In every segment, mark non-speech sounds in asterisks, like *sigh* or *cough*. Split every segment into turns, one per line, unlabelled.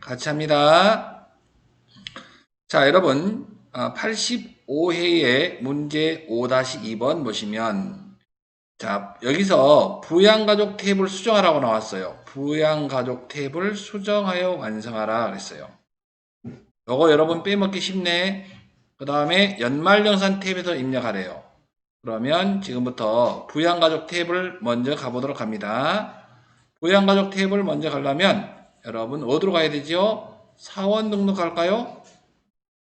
같이 합니다. 자, 여러분, 85회의 문제 5-2번 보시면, 자, 여기서 부양가족 탭을 수정하라고 나왔어요. 부양가족 탭을 수정하여 완성하라 그랬어요. 요거 여러분 빼먹기 쉽네. 그 다음에 연말정산 탭에서 입력하래요. 그러면 지금부터 부양가족 탭을 먼저 가보도록 합니다. 부양가족 탭을 먼저 가려면 여러분 어디로 가야 되죠? 사원 등록 할까요?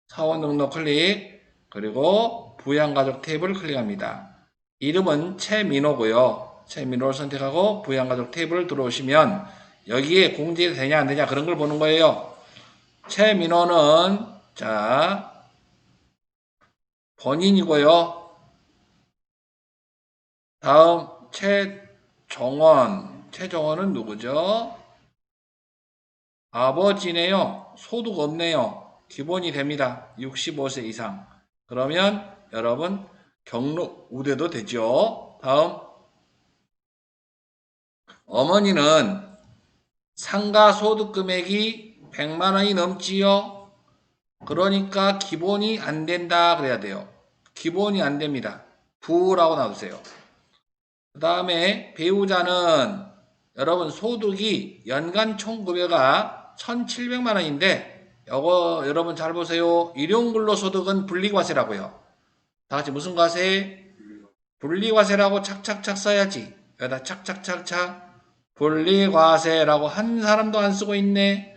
사원 등록 클릭 그리고 부양가족 탭을 클릭합니다. 이름은 최민호고요. 최민호를 선택하고 부양가족 탭을 들어오시면 여기에 공지되냐 안 되냐 그런 걸 보는 거예요. 최민호는 자 본인이고요. 다음 최정원 최정원은 누구죠? 아버지네요. 소득 없네요. 기본이 됩니다. 65세 이상. 그러면 여러분 경로 우대도 되죠. 다음 어머니는 상가 소득 금액이 100만 원이 넘지요. 그러니까 기본이 안 된다 그래야 돼요. 기본이 안 됩니다. 부라고 놔두세요. 그 다음에 배우자는 여러분 소득이 연간 총 급여가 1,700만 원인데 요거 여러분 잘 보세요. 일용근로소득은 분리과세라고요. 다 같이 무슨 과세? 분리과세라고 착착착 써야지. 여기다 착착착착 분리과세라고 한 사람도 안 쓰고 있네.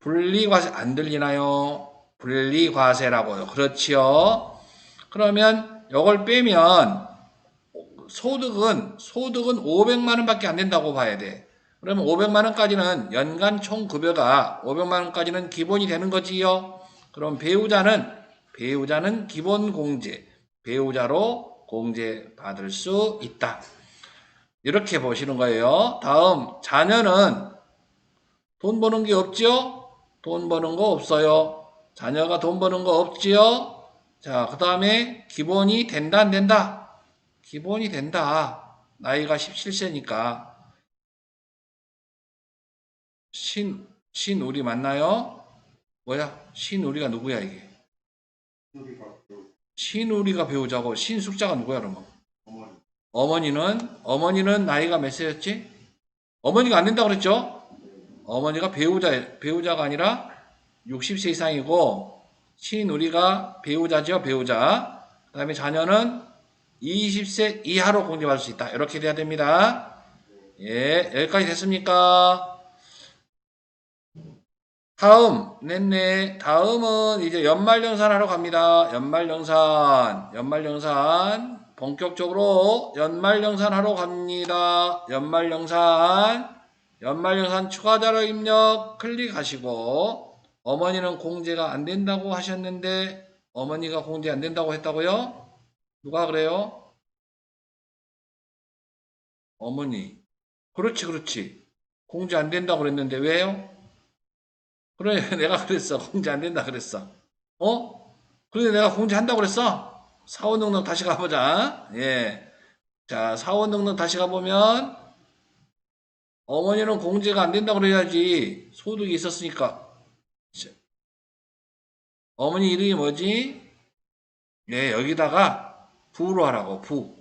분리과세 안 들리나요? 분리과세라고요. 그렇지요. 그러면 요걸 빼면 소득은 소득은 500만 원밖에 안 된다고 봐야 돼. 그러면 500만 원까지는 연간 총 급여가 500만 원까지는 기본이 되는 거지요. 그럼 배우자는 배우자는 기본 공제 배우자로 공제 받을 수 있다. 이렇게 보시는 거예요. 다음 자녀는 돈 버는 게 없지요? 돈 버는 거 없어요. 자녀가 돈 버는 거 없지요? 자, 그 다음에 기본이 된다 안 된다? 기본이 된다. 나이가 17세니까. 신, 신우리 맞나요? 뭐야? 신우리가 누구야, 이게? 신우리가 배우자고 신숙자가 누구야, 그러면? 어머니 는, 어머니는 나이가 몇 세였지? 어머니가 안 된다고 그랬죠? 어머니가 배우자, 배우자가 아니라 60세 이상이고, 신우리가 배우자죠, 배우자. 그 다음에 자녀는 20세 이하로 공제받을 수 있다. 이렇게 돼야 됩니다. 예, 여기까지 됐습니까? 다음, 냈네. 다음은 이제 연말정산 하러 갑니다. 연말정산, 연말정산. 본격적으로 연말정산 하러 갑니다. 연말정산, 연말정산 추가자료 입력 클릭하시고, 어머니는 공제가 안 된다고 하셨는데, 어머니가 공제 안 된다고 했다고요? 누가 그래요? 어머니. 그렇지, 그렇지. 공제 안 된다고 그랬는데 왜요? 그래, *laughs* 내가 그랬어. 공제 안 된다 그랬어. 어? 그래, 내가 공제 한다고 그랬어? 사원 등록 다시 가보자. 예. 자, 사원 등록 다시 가보면, 어머니는 공제가 안 된다고 그래야지. 소득이 있었으니까. 자, 어머니 이름이 뭐지? 예, 여기다가 부로 하라고, 부.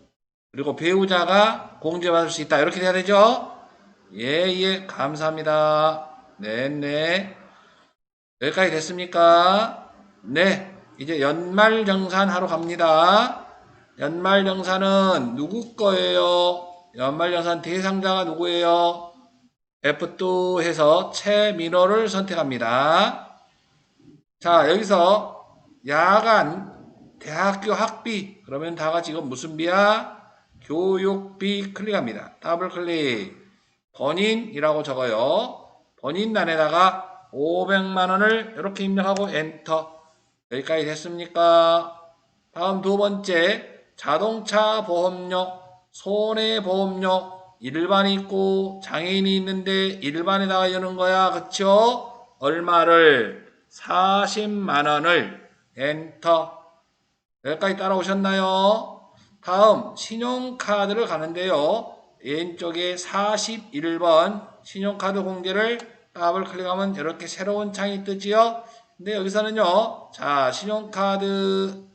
그리고 배우자가 공제받을 수 있다. 이렇게 돼야 되죠? 예, 예, 감사합니다. 네, 네. 여기까지 됐습니까? 네. 이제 연말정산 하러 갑니다. 연말정산은 누구 거예요? 연말정산 대상자가 누구예요? F2 해서 최민호를 선택합니다. 자, 여기서 야간 대학교 학비 그러면 다 같이 이건 무슨 비야? 교육비 클릭합니다. 더블 클릭. 본인이라고 적어요. 본인란에다가 500만 원을 이렇게 입력하고 엔터. 여기까지 됐습니까? 다음 두 번째 자동차 보험료, 손해보험료 일반이 있고 장애인이 있는데 일반에다가 여는 거야. 그쵸? 얼마를? 40만 원을 엔터. 여기까지 따라오셨나요? 다음 신용카드를 가는데요. 왼쪽에 41번 신용카드 공제를 더블 클릭하면 이렇게 새로운 창이 뜨지요. 근데 여기서는요. 자, 신용카드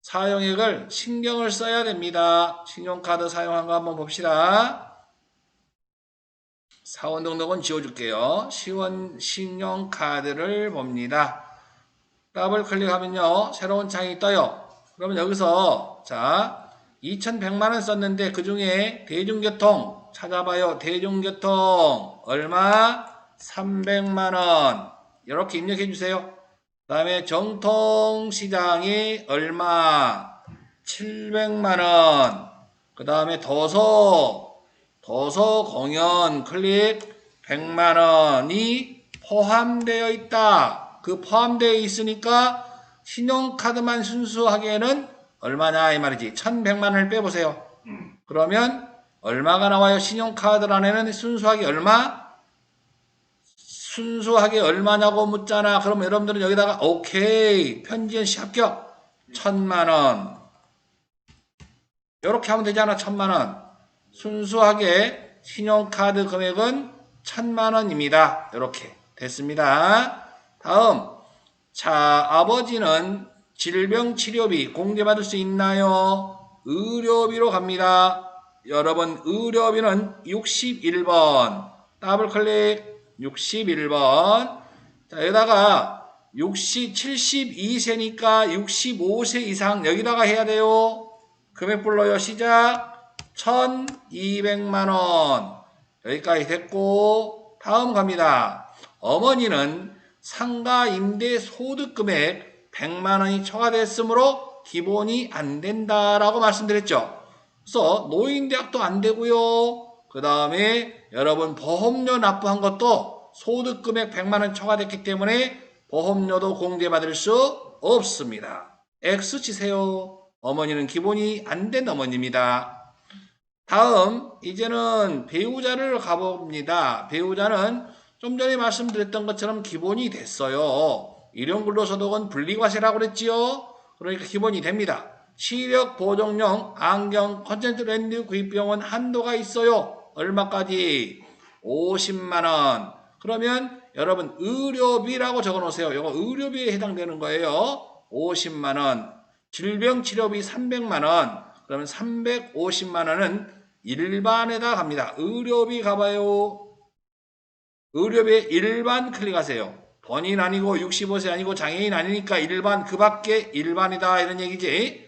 사용액을 신경을 써야 됩니다. 신용카드 사용한 거 한번 봅시다. 사원 등록은 지워줄게요. 시원 신용카드를 봅니다. 더블 클릭하면요. 새로운 창이 떠요. 그러면 여기서 자 2100만원 썼는데 그 중에 대중교통 찾아봐요. 대중교통 얼마? 300만 원 이렇게 입력해 주세요. 그 다음에 정통시장이 얼마? 700만 원 그 다음에 도서 도서 공연 클릭 100만 원이 포함되어 있다. 그 포함되어 있으니까 신용카드만 순수하게는 얼마냐 이 말이지. 1100만 원을 빼보세요. 그러면 얼마가 나와요? 신용카드란에는 순수하게 얼마? 순수하게 얼마냐고 묻잖아. 그럼 여러분들은 여기다가 오케이 편지연 씨 합격 천만원 이렇게 하면 되잖아 천만원 순수하게 신용카드 금액은 천만원입니다. 이렇게 됐습니다. 다음 자 아버지는 질병치료비 공제받을 수 있나요? 의료비로 갑니다. 여러분 의료비는 61번 더블 클릭 61번 자 여기다가 60, 72세니까 65세 이상 여기다가 해야 돼요. 금액 불러요. 시작 1200만원 여기까지 됐고 다음 갑니다. 어머니는 상가 임대 소득 금액 100만원이 초과됐으므로 기본이 안 된다라고 말씀드렸죠. 그래서 노인대학도 안 되고요. 그 다음에 여러분 보험료 납부한 것도 소득 금액 100만원 초과됐기 때문에 보험료도 공제받을 수 없습니다. X 치세요. 어머니는 기본이 안 된 어머니입니다. 다음 이제는 배우자를 가봅니다. 배우자는 좀 전에 말씀드렸던 것처럼 기본이 됐어요. 일용근로소득은 분리과세라고 그랬지요. 그러니까 기본이 됩니다. 시력 보정용 안경 컨텐츠 렌즈 구입 비용은 한도가 있어요. 얼마까지? 50만원. 그러면 여러분 의료비라고 적어 놓으세요. 이거 의료비에 해당되는 거예요. 50만원. 질병치료비 300만원. 그러면 350만원은 일반에다 갑니다. 의료비 가봐요. 의료비에 일반 클릭하세요. 본인 아니고 65세 아니고 장애인 아니니까 일반 그 밖에 일반이다 이런 얘기지.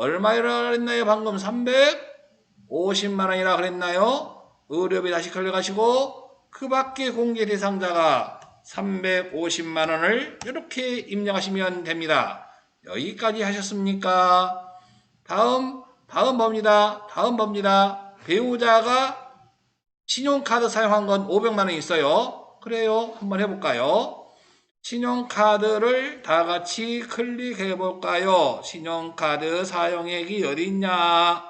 얼마이라 그랬나요? 방금 350만 원이라 그랬나요? 의료비 다시 클릭하시고 그 밖에 공개 대상자가 350만 원을 이렇게 입력하시면 됩니다. 여기까지 하셨습니까? 다음 다음 봅니다. 다음 봅니다. 배우자가 신용카드 사용한 건 500만 원 있어요. 그래요. 한번 해볼까요? 신용카드를 다 같이 클릭해 볼까요? 신용카드 사용액이 어디 있냐?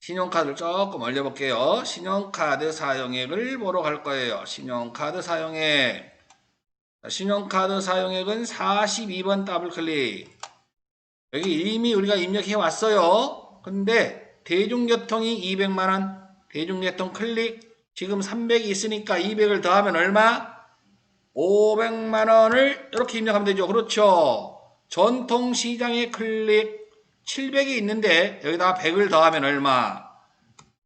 신용카드를 조금 올려볼게요. 신용카드 사용액을 보러 갈 거예요. 신용카드 사용액. 신용카드 사용액은 42번 더블 클릭. 여기 이미 우리가 입력해 왔어요. 근데 대중교통이 200만원, 대중교통 클릭, 지금 300이 있으니까 200을 더하면 얼마? 500만 원을 이렇게 입력하면 되죠. 그렇죠. 전통시장에 클릭, 700이 있는데 여기다가 100을 더하면 얼마?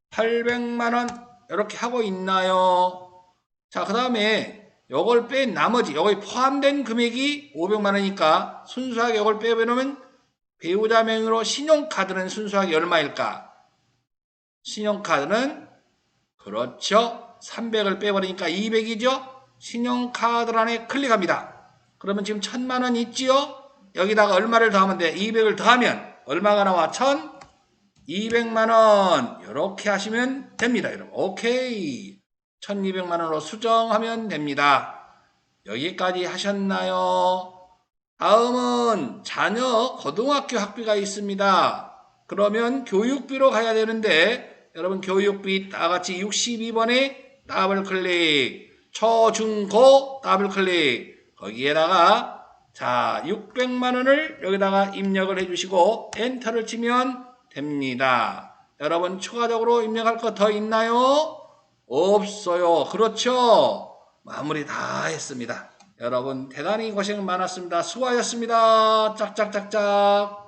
800만 원 이렇게 하고 있나요? 자, 그 다음에 요걸 뺀 나머지, 여기 포함된 금액이 500만 원이니까 순수하게 요걸 빼놓으면 배우자 명의로 신용카드는 순수하게 얼마일까? 신용카드는 그렇죠. 300을 빼버리니까 200이죠. 신용카드란에 클릭합니다. 그러면 지금 1000만원 있지요? 여기다가 얼마를 더하면 돼? 200을 더하면 얼마가 나와? 1200만원 이렇게 하시면 됩니다. 여러분 오케이 1200만원으로 수정하면 됩니다. 여기까지 하셨나요? 다음은 자녀 고등학교 학비가 있습니다. 그러면 교육비로 가야 되는데 여러분 교육비 다같이 62번에 더블 클릭 초중고 더블 클릭 거기에다가 자 600만원을 여기다가 입력을 해주시고 엔터를 치면 됩니다. 여러분 추가적으로 입력할 거 더 있나요? 없어요. 그렇죠? 마무리 다 했습니다. 여러분 대단히 고생 많았습니다. 수고하셨습니다. 짝짝짝짝.